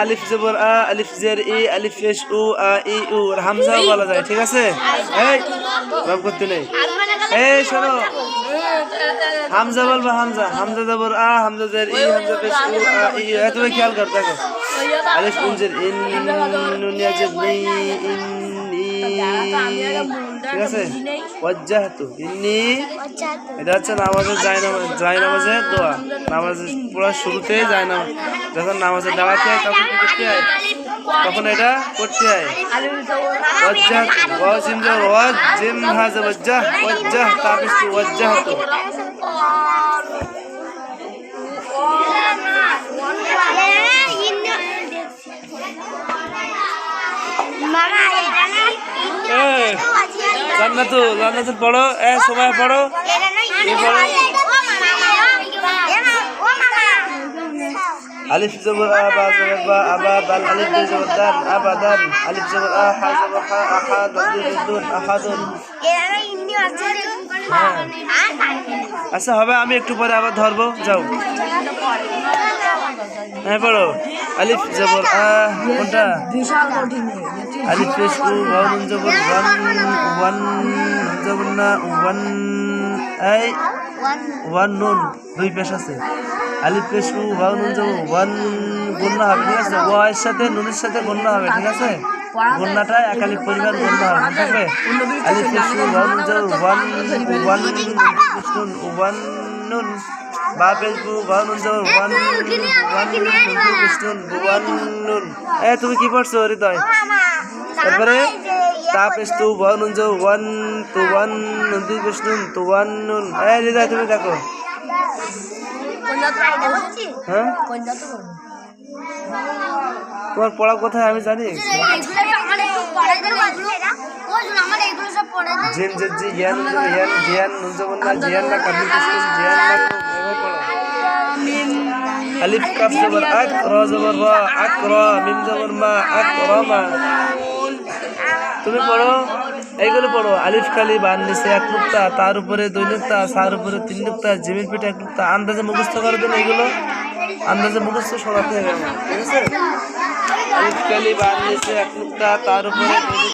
আলিফ জবর আ, আলিফ জের ই, আলিফ পেশ উ, আ, ই, উ আর হামজা বলা যায়, ঠিক আছে? এই, রব করতে নেই। এই, শোনো। হামজা বলব হামজা হামজা জবর আ, হামজা জের ই, হামজা পেশ উ, আ, ই, এ, তুমি খেয়াল কর, দেখো। আলিফ উন জের, ইন, নুন ইয়া জের, নি, ইন ঠিক আছে ওয়াজ্জাহতু ইন্নি এটা হচ্ছে নামাজের যায় নামাজ যায় নামাজের দোয়া নামাজের পুরো শুরুতে যায় নামাজ যখন নামাজে দাঁড়াতে হয় তখন কি করতে হয় তখন এটা করতে হয় ওয়াজ্জাহ ওয়াজিম যে ওয়াজিম হাজা ওয়াজ্জাহ ওয়াজ্জাহ তাবিস ওয়াজ্জাহতু জান্নাতু, জান্নাতুল পড়ো। এ, সবাই পড়ো। আলিফ জবর আ, বা জবর বা জবর দাল আবাদান আলিফ জবর আ, হা জবর হা আহা দাল দুই জবর দুন আহাদুন আচ্ছা হবে, আমি একটু পরে আবার ধরবো। যাও। হ্যাঁ পড়ো আলিফ জবর আ কোনটা। আলিফ ওয়ান জবর ওয়ান ওয়ান, জবর না, ওয়ান ওয়ান নুন, দুই পেশ আছে। আলিফ পেশ উ নুন জবর, ওয়ান গন্যা হবে, ঠিক আছে? ওয়ার সাথে, নুনের সাথে গন্যা হবে, ঠিক আছে? গন্যাটা একালিক পরিমাণ গন্যা হবে মনে থাকবে আলিফ পেশ উ ওয়ান জবর, ওয়ান ওয়ান নুন ওয়ান নুন বা পেশ উ ওয়ান ওয়ান ওয়ান নুন পেশ নুন ওয়ান নুন। এ তুমি কি পড়ছো হৃদয়? তারপরে তা পেশ তু ওয়ান নুন জবর ওয়ান তু ওয়ান নুন দুই ওয়ান নুন। এ হৃদয় তুমি দেখো। হ্যাঁ? তোমার পড়া কোথায় আমি জানি। জিন জি জি ইয়ান জিয়ান নুন জবর না জিয়ান না কাবলি পেশ জিয়ান না আলিফ, কাফ, জবর আক র, জবর, র আক র, মিম, জবর র, মা। তুমি পড়ো, এইগুলো পড়ো। আলিফ, খালি, বান, নিচে এক নুক্তা, তার উপরে দুই নুক্তা, সার উপরে তিন নুক্তা, জিমির পিঠে এক নুক্তা। আন্দাজে মুখস্থ করে দেন এইগুলো আন্দাজে মুখস্থ শোনাতে হবে। ঠিক আছে? আলিফ, খালি, বান, নিচে এক নুক্তা, তার উপরে